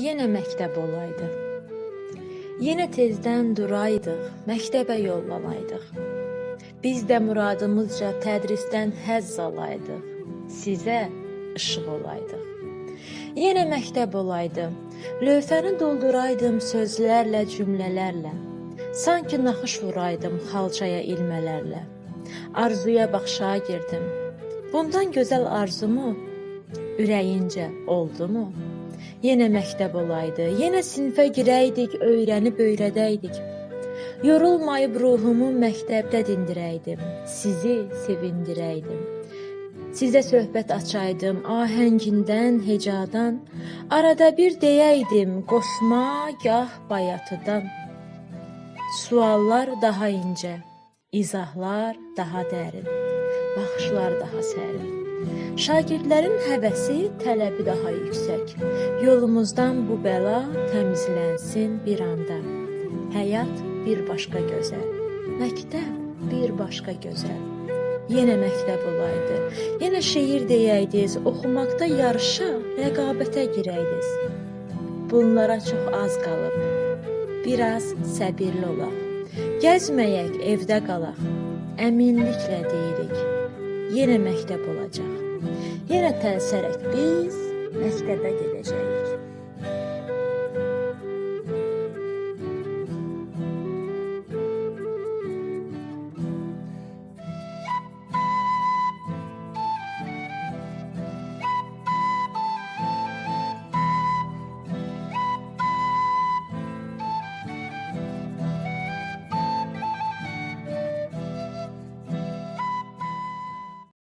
yenə məktəb olaydı. Yenə tezdən duraydıq, məktəbə yollanaydıq. Biz də muradımızca tədrisdən həzz alaydıq. Sizə işıq olaydıq. Yenə məktəb olaydı. Lövhəni dolduraydım sözlərlə, cümlələrlə. Sanki naxış vuraydım xalçaya ilmələrlə. Arzuya bax şagirdim. Bundan gözəl arzumu ürəyincə oldumu? Yenə məktəb olaydı, yenə sinfə girəydik, öyrənib öyrədəydik. Yorulmayıb ruhumu məktəbdə dindirəydim, sizi sevindirəydim. Sizə söhbət açaydım ahəngindən, hecadan, arada bir deyəydim qosma gah bayatıdan. Suallar daha incə, izahlar daha dərin, baxışlar daha sərin. Şagirdlərin həvəsi, tələbi daha yüksək. Yolumuzdan bu bəla təmizlənsin bir anda. Həyat bir başqa gözəl. Məktəb bir başqa gözəl. Yenə məktəb olaydı. Yenə şeir deyəydiz, oxumaqda yarışa, rəqabətə girəydiz. Bunlara çox az qalıb. Biraz səbirli olaq. Gəzməyək, evdə qalaq. Əminliklə deyirik. Yenə məktəb olacaq. Yenə təlsərək biz məktəbə gedəcəyik.